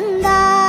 Nắng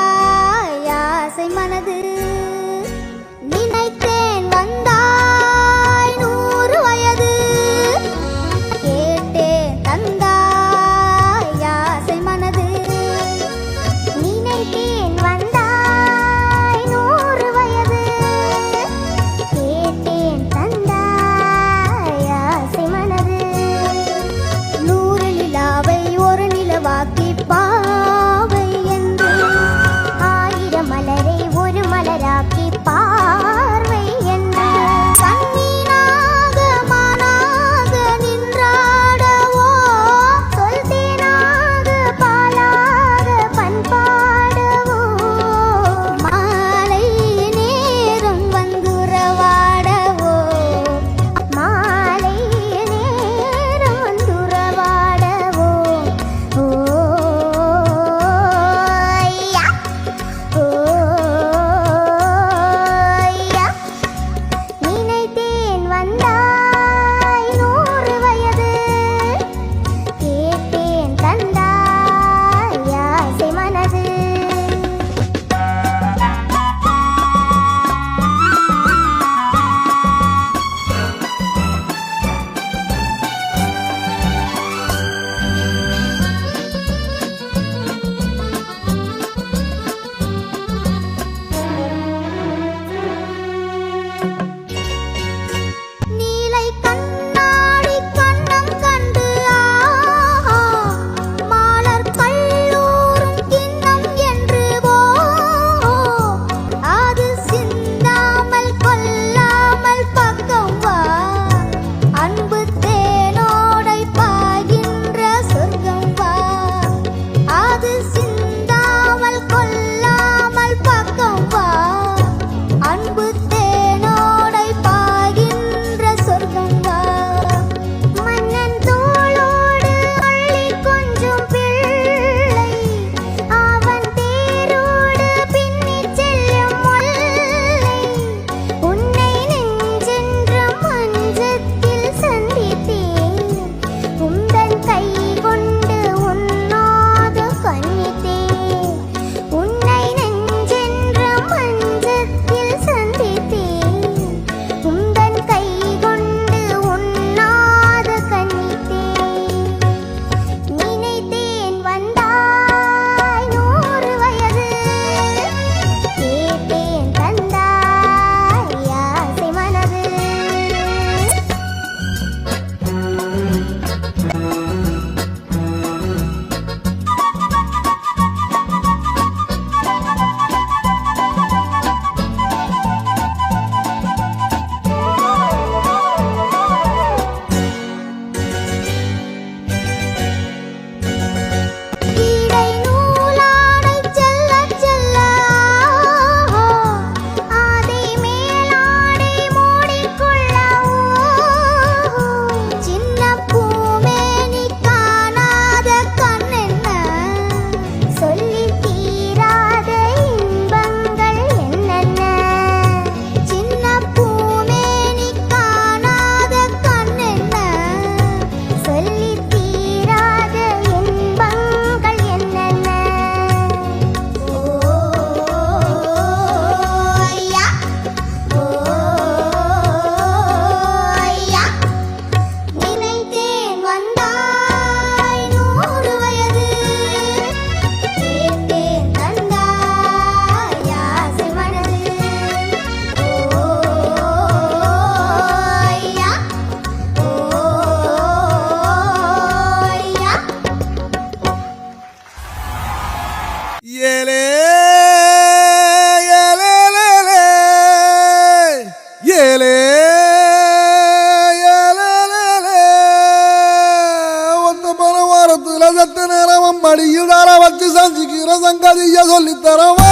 Allí ya solita.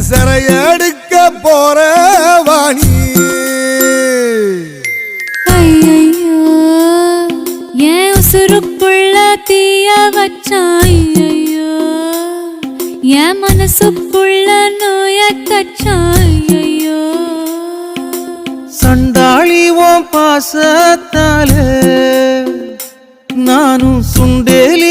கரையெடுக்க போற வாணி. ஐயையோ என் உசுருக்குள்ள தீய வச்சான் ஐயையோ. என் மனசுக்குள்ள நோய கச்சான் ஐயையோ. சண்டாளி ஓம் பாசத்தால நானும் சுண்டேலியான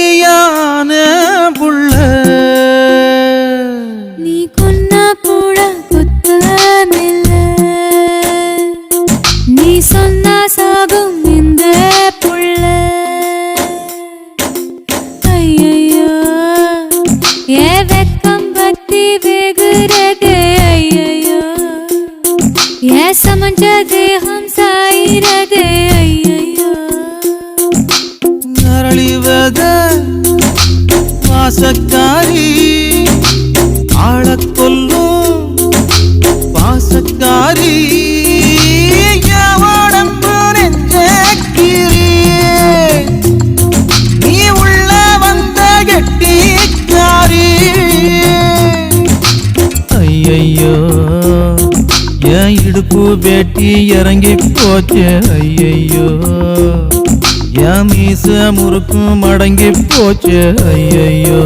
உள்ள பாசக்காரி கெட்டிக்காரி ஐயையோ என் இடுப்பு வேட்டி இறங்கி போச்சு. ஐயையோ. என் மீச முறுக்கும் அடங்கி போச்சு. ஐயையோ.